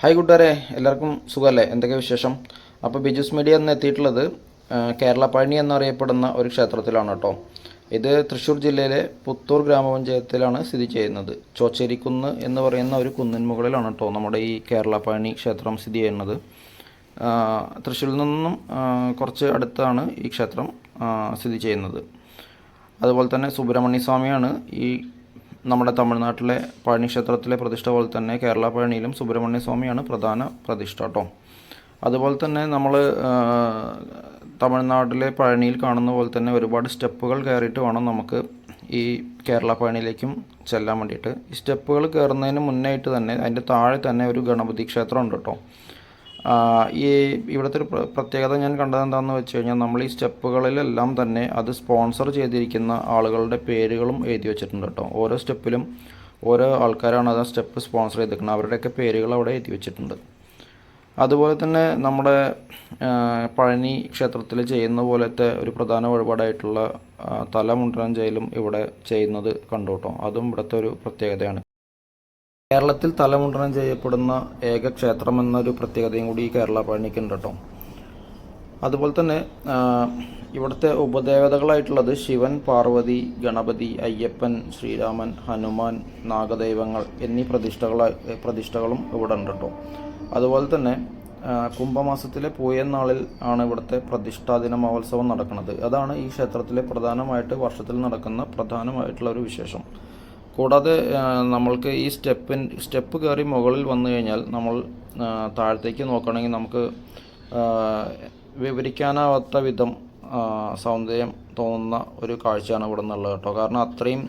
Hi കൂട്ടുകാരെ. എല്ലാവർക്കും സുഖമല്ലേ? എന്തൊക്കെ വിശേഷം? അപ്പോൾ ബിജുസ് മീഡിയ എന്ന് എത്തിയിട്ടുള്ളത് ആ, കേരള പഴനി എന്നറിയപ്പെടുന്ന ഒരു ക്ഷേത്രത്തിലാണ് കേട്ടോ. ഇത് തൃശ്ശൂർ ജില്ലയിലെ പുത്തൂർ ഗ്രാമപഞ്ചായത്തിലാണ് സ്ഥിതി ചെയ്യുന്നത്. ചോച്ചേരിക്കുന്ന് എന്ന് പറയുന്ന ഒരു കുന്നിൻ മുകളിലാണ് കേട്ടോ നമ്മുടെ ഈ കേരള പഴനി ക്ഷേത്രം സ്ഥിതി ചെയ്യുന്നത്. തൃശ്ശൂരിൽ നിന്നും കുറച്ച് അടുത്താണ് ഈ ക്ഷേത്രം സ്ഥിതി ചെയ്യുന്നത്. അതുപോലെ തന്നെ സുബ്രഹ്മണ്യ സ്വാമിയാണ് ഈ നമ്മുടെ തമിഴ്നാട്ടിലെ പഴനി ക്ഷേത്രത്തിലെ പ്രതിഷ്ഠ പോലെ തന്നെ കേരള പഴനിയിലും സുബ്രഹ്മണ്യ സ്വാമിയാണ് പ്രധാന പ്രതിഷ്ഠ കേട്ടോ അതുപോലെ തന്നെ നമ്മൾ തമിഴ്നാട്ടിലെ പഴനിയിൽ കാണുന്ന പോലെ തന്നെ ഒരുപാട് സ്റ്റെപ്പുകൾ കയറിയിട്ട് വേണം നമുക്ക് ഈ കേരള പഴനിയിലേക്കും ചെല്ലാൻ വേണ്ടിയിട്ട്. ഈ സ്റ്റെപ്പുകൾ കയറുന്നതിന് മുന്നായിട്ട് തന്നെ അതിന്റെ താഴെ തന്നെ ഒരു ഗണപതി ക്ഷേത്രം ഉണ്ട് കേട്ടോ ഈ ഇവിടുത്തെ ഒരു പ്രത്യേകത ഞാൻ കണ്ടത് എന്താണെന്ന് വെച്ച് കഴിഞ്ഞാൽ നമ്മൾ ഈ സ്റ്റെപ്പുകളിലെല്ലാം തന്നെ അത് സ്പോൺസർ ചെയ്തിരിക്കുന്ന ആളുകളുടെ പേരുകളും എഴുതി വെച്ചിട്ടുണ്ട് കേട്ടോ. ഓരോ സ്റ്റെപ്പിലും ഓരോ ആൾക്കാരാണ് അത് സ്റ്റെപ്പ് സ്പോൺസർ ചെയ്തിരിക്കുന്നത്. അവരുടെയൊക്കെ പേരുകൾ അവിടെ എഴുതി വെച്ചിട്ടുണ്ട്. അതുപോലെ തന്നെ നമ്മുടെ പഴനി ക്ഷേത്രത്തിൽ ചെയ്യുന്ന പോലത്തെ ഒരു പ്രധാന വഴിപാടായിട്ടുള്ള തല തലമുണ്ടനം ചെയ്യലും ഇവിടെ ചെയ്യുന്നത് കണ്ടു കേട്ടോ. അതും ഇവിടുത്തെ ഒരു പ്രത്യേകതയാണ്. കേരളത്തിൽ തലമുണ്ടനം ചെയ്യപ്പെടുന്ന ഏക ക്ഷേത്രം എന്നൊരു പ്രത്യേകതയും കൂടി ഈ കേരള പഴനിക്കുണ്ട് കേട്ടോ. അതുപോലെ തന്നെ ഇവിടുത്തെ ഉപദേവതകളായിട്ടുള്ളത് ശിവൻ പാർവതി ഗണപതി അയ്യപ്പൻ ശ്രീരാമൻ ഹനുമാൻ നാഗദൈവങ്ങൾ എന്നീ പ്രതിഷ്ഠകള പ്രതിഷ്ഠകളും ഇവിടെ ഉണ്ട് കേട്ടോ. അതുപോലെ തന്നെ കുംഭമാസത്തിലെ പൂയനാളിൽ ആണ് ഇവിടുത്തെ പ്രതിഷ്ഠാദിന മഹോത്സവം നടക്കുന്നത്. അതാണ് ഈ ക്ഷേത്രത്തിലെ പ്രധാനമായിട്ട് വർഷത്തിൽ നടക്കുന്ന പ്രധാനമായിട്ടുള്ള ഒരു വിശേഷം. കൂടാതെ നമ്മൾക്ക് ഈ സ്റ്റെപ്പിൻ സ്റ്റെപ്പ് കയറി മുകളിൽ വന്നു കഴിഞ്ഞാൽ നമ്മൾ താഴത്തേക്ക് നോക്കുകയാണെങ്കിൽ നമുക്ക് വിവരിക്കാനാവാത്ത വിധം സൗന്ദര്യം തോന്നുന്ന ഒരു കാഴ്ചയാണ് ഇവിടെ നിന്നുള്ളത് കേട്ടോ. കാരണം അത്രയും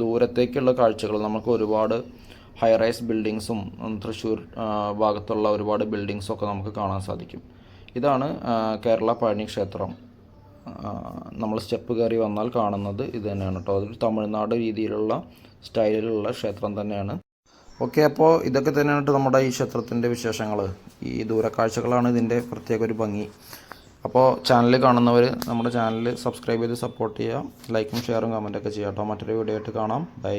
ദൂരത്തേക്കുള്ള കാഴ്ചകൾ നമുക്ക് ഒരുപാട് ഹൈ റൈസ് ബിൽഡിങ്സും തൃശ്ശൂർ ഭാഗത്തുള്ള ഒരുപാട് ബിൽഡിങ്സും ഒക്കെ നമുക്ക് കാണാൻ സാധിക്കും. ഇതാണ് കേരള പഴനി ക്ഷേത്രം. നമ്മൾ സ്റ്റെപ്പ് കയറി വന്നാൽ കാണുന്നത് ഇത് തന്നെയാണ് കേട്ടോ അതൊരു തമിഴ്നാട് രീതിയിലുള്ള സ്റ്റൈലിലുള്ള ക്ഷേത്രം തന്നെയാണ്. ഓക്കെ അപ്പോൾ ഇതൊക്കെ തന്നെയാണ് നമ്മുടെ ഈ ക്ഷേത്രത്തിന്റെ വിശേഷങ്ങൾ ഈ ദൂരക്കാഴ്ചകളാണ് ഇതിന്റെ പ്രത്യേക ഒരു ഭംഗി. അപ്പോൾ ചാനൽ കാണുന്നവർ നമ്മുടെ ചാനൽ സബ്സ്ക്രൈബ് ചെയ്ത് സപ്പോർട്ട് ചെയ്യുക ലൈക്കും ഷെയറും കമന്റൊക്കെ ചെയ്യാം കേട്ടോ മറ്റൊരു വീഡിയോ ആയിട്ട് കാണാം. ബൈ